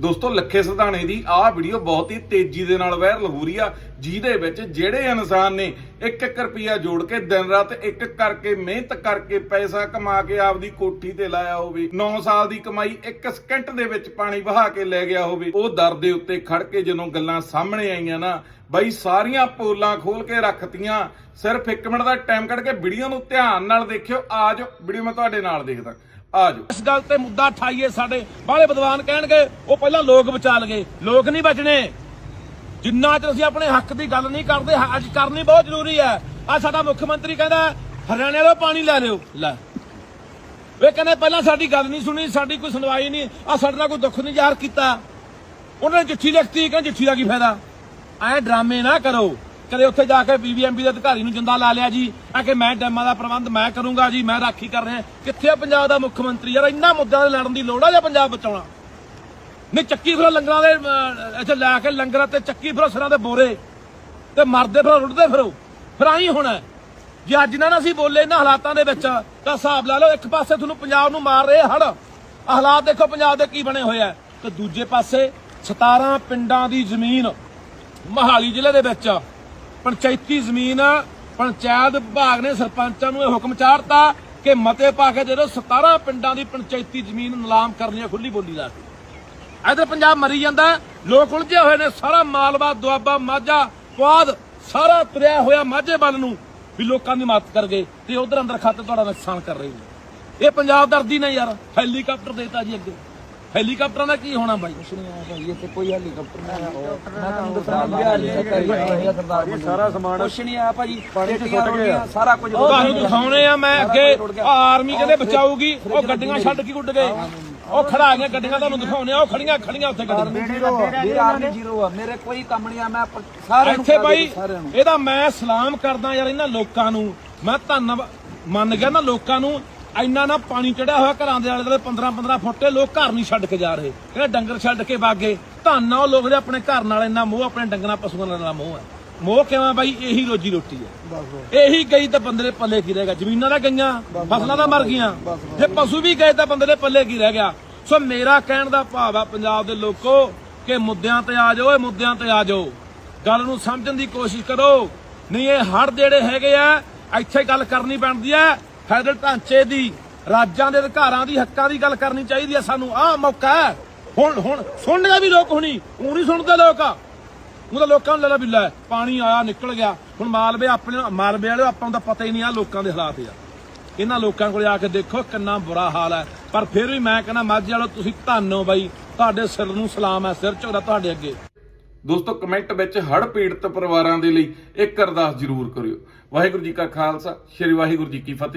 ਦੋਸਤੋ, ਲੱਖੇ ਸਿਧਾਣੇ ਦੀ ਆਹ ਵੀਡੀਓ ਬਹੁਤ ਹੀ ਤੇਜ਼ੀ ਦੇ ਨਾਲ ਵਾਇਰਲ ਹੋ ਰਹੀ ਆ, ਜਿਹਦੇ ਵਿੱਚ ਜਿਹੜੇ ਇਨਸਾਨ ਨੇ 1-1 ਰੁਪਿਆ ਜੋੜ ਕੇ ਦਿਨ ਰਾਤ ਇੱਕ ਕਰਕੇ ਮਿਹਨਤ ਕਰਕੇ ਪੈਸਾ ਕਮਾ ਕੇ ਆਪਦੀ ਕੋਠੀ ਤੇ ਲਾਇਆ ਹੋਵੇ 9 ਸਾਲ ਦੀ ਕਮਾਈ 1 ਸਕਿੰਟ ਦੇ ਵਿੱਚ ਪਾਣੀ ਵਹਾ ਕੇ ਲੈ ਗਿਆ ਹੋਵੇ, ਉਹ ਦਰ ਦੇ ਉੱਤੇ ਖੜ ਕੇ ਜਦੋਂ ਗੱਲਾਂ ਸਾਹਮਣੇ ਆਈਆਂ ਨਾ, ਬਈ ਸਾਰੀਆਂ ਪੋਲਾਂ ਖੋਲ ਕੇ ਰੱਖਤੀਆਂ, ਸਿਰਫ 1 ਮਿੰਟ ਦਾ ਟਾਈਮ ਕੱਢ ਕੇ ਵੀਡੀਓ ਨੂੰ ਧਿਆਨ ਨਾਲ ਦੇਖਿਓ ਆਜੋ ਵੀਡੀਓ ਮੈਂ ਤੁਹਾਡੇ ਨਾਲ ਦੇਖਦਾ। ਆਜੋ। ਇਸ ਗੱਲ ਤੇ ਮੁੱਦਾ ਠਾਈਏ ਸਾਡੇ। ਬਾਹਲੇ ਵਿਦਵਾਨ ਕਹਿਣਗੇ, ਉਹ ਪਹਿਲਾਂ ਲੋਕ ਬਚਾ ਲਗੇ। ਲੋਕ ਨਹੀਂ ਬਚਣੇ। ਜਿੰਨਾ ਚਿਰ ਅਸੀਂ ਆਪਣੇ ਹੱਕ ਦੀ ਗੱਲ ਨਹੀਂ ਕਰਦੇ ਅੱਜ ਕਰਨੀ ਬਹੁਤ ਜ਼ਰੂਰੀ ਹੈ। ਆ ਸਾਡਾ ਮੁੱਖ ਮੰਤਰੀ ਕਹਿੰਦਾ, ਹਰਿਆਣੇ ਵਾਲੋ ਪਾਣੀ ਲੈ ਲਿਓ। ਲੈ। ਵੇ ਕਹਿੰਦੇ, ਪਹਿਲਾਂ ਸਾਡੀ ਗੱਲ ਨਹੀਂ ਸੁਣੀ, ਸਾਡੀ ਕੋਈ ਸੁਣਵਾਈ ਨਹੀਂ। ਆ ਸਾਡੇ ਨਾਲ ਕੋਈ ਦੁੱਖ ਨਹੀਂ ਜ਼ਾਹਰ ਕੀਤਾ। ਉਹਨਾਂ ਨੇ ਚਿੱਠੀ ਲਿਖਤੀ, ਕਹਿੰਦੇ ਚਿੱਠੀ ਦਾ ਕੀ ਫਾਇਦਾ? ਐ ਡਰਾਮੇ ਨਾ ਕਰੋ। ਕਦੇ ਉੱਥੇ ਜਾ ਕੇ ਬੀਬੀਐਮਬੀ ਦੇ ਅਧਿਕਾਰੀ ਨੂੰ ਜਿੰਦਾ ਲਾ ਲਿਆ ਜੀ। ਆ ਕਿ ਮੈਂ ਡੈਮਾਂ ਦਾ ਪ੍ਰਬੰਧ ਮੈਂ ਕਰੂੰਗਾ ਜੀ, ਮੈਂ ਰਾਖੀ ਕਰ ਰਿਹਾ। ਕਿੱਥੇ ਪੰਜਾਬ ਦਾ ਮੁੱਖ ਮੰਤਰੀ? ਯਾਰ ਇੰਨਾ ਮੁੱਦਿਆਂ ਤੇ ਲੜਨ ਦੀ ਲੋੜ ਆ ਜਾਂ ਪੰਜਾਬ ਬਚਾਉਣਾ? ਨਹੀਂ, ਚੱਕੀ ਫਿਰ ਲੰਗਰਾਂ ਦੇ ਇੱਥੇ ਲੈ ਕੇ ਲੰਗਰਾਂ ਤੇ ਚੱਕੀ ਫਿਰ ਸਿਰਾਂ ਦੇ ਬੋਰੇ। ਤੇ ਮਰਦੇ ਫਿਰ ਰੁੱਟਦੇ ਫਿਰੋ। ਫਿਰ ਆਈ ਹੋਣਾ ਜੇ ਅੱਜ ਨਾ ਨਾ ਅਸੀਂ ਬੋਲੇ ਇਹਨਾਂ ਹਾਲਾਤਾਂ ਦੇ ਵਿੱਚ, ਤਾਂ ਹਿਸਾਬ ਲਾ ਲਓ, ਇੱਕ ਪਾਸੇ ਤੁਹਾਨੂੰ ਪੰਜਾਬ ਨੂੰ ਮਾਰ ਰਹੇ ਹੜ ਹਾਲਾਤ ਦੇਖੋ ਪੰਜਾਬ ਦੇ ਕੀ ਬਣੇ ਹੋਏ ਆ। ਤੇ ਦੂਜੇ ਪਾਸੇ 17 ਪਿੰਡਾਂ ਦੀ ਜ਼ਮੀਨ ਮਹਾਲੀ ਜ਼ਿਲ੍ਹੇ ਦੇ ਵਿੱਚ ਪੰਚਾਇਤੀ ਜ਼ਮੀਨ, ਪੰਚਾਇਤ ਵਿਭਾਗ ਨੇ ਸਰਪੰਚਾਂ ਨੂੰ ਇਹ ਹੁਕਮ ਚਾੜਤਾ ਕਿ ਮਤੇ ਪਾ ਕੇ ਜਦੋਂ 17 ਪਿੰਡਾਂ ਦੀ ਪੰਚਾਇਤੀ ਜ਼ਮੀਨ ਨਿਲਾਮ ਕਰਨੀ ਹੈ ਖੁੱਲੀ ਬੋਲੀ ਲਾ ਕੇ ਇਧਰ ਪੰਜਾਬ ਮਰੀ ਜਾਂਦਾ, ਲੋਕ ਉਲਝੇ ਹੋਏ ਨੇ, ਸਾਰਾ ਮਾਲਵਾ, ਦੁਆਬਾ, ਮਾਝਾ, ਪੁਆਧ, ਸਾਰਾ ਤੁਰਿਆ ਹੋਇਆ ਮਾਝੇ ਵੱਲ ਨੂੰ ਵੀ ਲੋਕਾਂ ਦੀ ਮਦਦ ਕਰ ਗਏ ਤੇ ਉਧਰ ਅੰਦਰ ਖਾਤੇ ਤੁਹਾਡਾ ਨੁਕਸਾਨ ਕਰ ਰਹੇ ਨੇ। ਇਹ ਪੰਜਾਬ ਦਰਦੀ ਨੇ ਯਾਰ, ਹੈਲੀਕਾਪਟਰ ਦੇਤਾ ਜੀ ਅੱਗੇ। ਹੈਲੀਕਾਪਟਰਾਂ ਦਾ ਕੀ ਹੋਣਾ ਬਾਈ? ਕੋਈ ਹੈਲੀਕਾਪਟਰ ਨਹੀਂ ਮੈਂ ਤੁਹਾਨੂੰ ਦੱਸਣਾ ਵੀ ਸਾਰਾ ਸਮਾਨ ਕੁਛ ਨਹੀਂ ਆ ਭਾਜੀ ਪੇਟੀਆਂ ਰੋੜੀਆਂ ਸਾਰਾ ਕੁਝ ਤੁਹਾਨੂੰ ਦਿਖਾਉਣੇ ਆ ਮੈਂ ਅੱਗੇ ਆਰਮੀ ਕਹਿੰਦੇ ਬਚਾਊਗੀ। ਉਹ ਗੱਡੀਆਂ ਛੱਡ ਕੇ ਉੱਡ ਗਏ। ਉਹ ਖੜਾ ਗਈਆਂ ਗੱਡੀਆਂ ਤੁਹਾਨੂੰ ਦਿਖਾਉਣੇ ਆ। ਉਹ ਖੜੀਆਂ ਖੜੀਆਂ ਉੱਥੇ ਗੱਡੀਆਂ। ਮੇਰੇ ਆਰਮੀ ਜ਼ੀਰੋ ਆ। ਮੇਰੇ ਕੋਈ ਕੰਮ ਨਹੀਂ ਆ। ਮੈਂ ਸਾਰਿਆਂ ਨੂੰ ਇੱਥੇ ਨੂੰ। ਇਹਦਾ ਮੈਂ ਸਲਾਮ ਕਰਦਾ ਯਾਰ ਇਹਨਾਂ ਲੋਕਾਂ ਨੂੰ। ਮੈਂ ਧੰਨਵਾਦ ਮੰਨ ਗਿਆ ਨਾ ਲੋਕਾਂ ਨੂੰ। ਇੰਨਾ ਨਾ ਪਾਣੀ ਚੜਿਆ ਹੋਇਆ ਘਰਾਂ ਦੇ ਆਲੇ ਦੁਆਲੇ 15 15 ਫੁੱਟੇ ਲੋਕ ਘਰ ਨਹੀਂ ਛੱਡ ਕੇ ਜਾ ਰਹੇ। ਕਹਿੰਦੇ ਡੰਗਰ ਛੱਡ ਕੇ ਵਾਗੇ ਧੰਨ ਉਹ ਲੋਕ ਦੇ ਆਪਣੇ ਘਰ ਨਾਲ ਇੰਨਾ ਮੋਹ ਆਪਣੇ ਡੰਗਰਾਂ ਪਸ਼ੂਆਂ ਨਾਲ ਮੋਹ ਹੈ। ਮੋਹ ਕਿਵੇਂ ਬਾਈ? ਇਹੀ ਰੋਜੀ ਰੋਟੀ ਹੈ। ਇਹੀ ਗਈ ਤਾਂ ਬੰਦੇ ਦੇ ਪੱਲੇ ਕੀ ਰਹਿ ਗਿਆ ਜ਼ਮੀਨਾਂ ਦਾ ਗਈਆਂ ਫਸਲਾਂ ਦਾ ਮਰ ਗਈਆਂ। ਜੇ ਪਸ਼ੂ ਵੀ ਗਏ ਤਾਂ ਬੰਦੇ ਦੇ ਪੱਲੇ ਕੀ ਰਹਿ ਗਿਆ? ਸੋ ਮੇਰਾ ਕਹਿਣ ਦਾ ਭਾਵ ਆ ਪੰਜਾਬ ਦੇ ਲੋਕੋ ਕਿ ਮੁੱਦਿਆਂ ਤੇ ਆ ਜਾਓ ਇਹ ਮੁੱਦਿਆਂ ਤੇ ਆ ਜਾਓ। ਗੱਲ ਨੂੰ ਸਮਝਣ ਦੀ ਕੋਸ਼ਿਸ਼ ਕਰੋ। ਨਹੀਂ ਇਹ ਹੜ ਜਿਹੜੇ ਹੈਗੇ ਆ ਇੱਥੇ ਗੱਲ ਕਰਨੀ ਪੈਂਦੀ ਹੈ। ਫੈਡਰਲ ਢਾਂਚੇ ਦੀ, ਰਾਜਾਂ ਦੇ ਅਧਿਕਾਰਾਂ ਦੀ, ਹੱਕਾਂ ਦੀ ਗੱਲ ਕਰਨੀ ਚਾਹੀਦੀ ਹੈ ਸਾਨੂੰ। ਆਹ ਮੌਕਾ ਹੈ। ਹੁਣ ਹੁਣ ਸੁਣਨਗੇ ਵੀ ਲੋਕ ਹੁਣੀ। ਉਹ ਨਹੀਂ ਸੁਣਦੇ ਲੋਕ। ਉਹ ਤਾਂ ਲੋਕਾਂ ਨੂੰ ਲੱਲਾ ਬਿੱਲਾ ਪਾਣੀ ਆਇਆ, ਨਿਕਲ ਗਿਆ। ਹੁਣ ਮਾਲਵੇ ਆਪਣੇ ਮਾਲਵੇ ਵਾਲੇ ਆਪਾਂ ਨੂੰ ਤਾਂ ਪਤਾ ਹੀ ਨਹੀਂ ਆ ਲੋਕਾਂ ਦੇ ਹਾਲਾਤ ਆ। ਇਹਨਾਂ ਲੋਕਾਂ ਕੋਲੇ ਆ ਕੇ ਦੇਖੋ ਕਿੰਨਾ ਬੁਰਾ ਹਾਲ ਹੈ। ਪਰ ਫਿਰ ਵੀ ਮੈਂ ਕਹਿੰਦਾ, ਮਾਝੇ ਵਾਲੋ ਤੁਸੀਂ ਧੰਨ ਹੋ ਬਾਈ। ਤੁਹਾਡੇ ਸਿਰ ਨੂੰ ਸਲਾਮ ਹੈ, ਸਿਰ ਝੁਕਦਾ ਤੁਹਾਡੇ ਅੱਗੇ। ਦੋਸਤੋ, ਕਮੈਂਟ ਵਿੱਚ ਹੜ ਪੀੜਤ ਪਰਿਵਾਰਾਂ ਦੇ ਲਈ ਇੱਕ ਅਰਦਾਸ ਜ਼ਰੂਰ ਕਰਿਓ। ਵਾਹਿਗੁਰੂ ਜੀ ਕਾ ਖਾਲਸਾ, ਸ੍ਰੀ ਵਾਹਿਗੁਰੂ ਜੀ ਕੀ ਫਤਿਹ।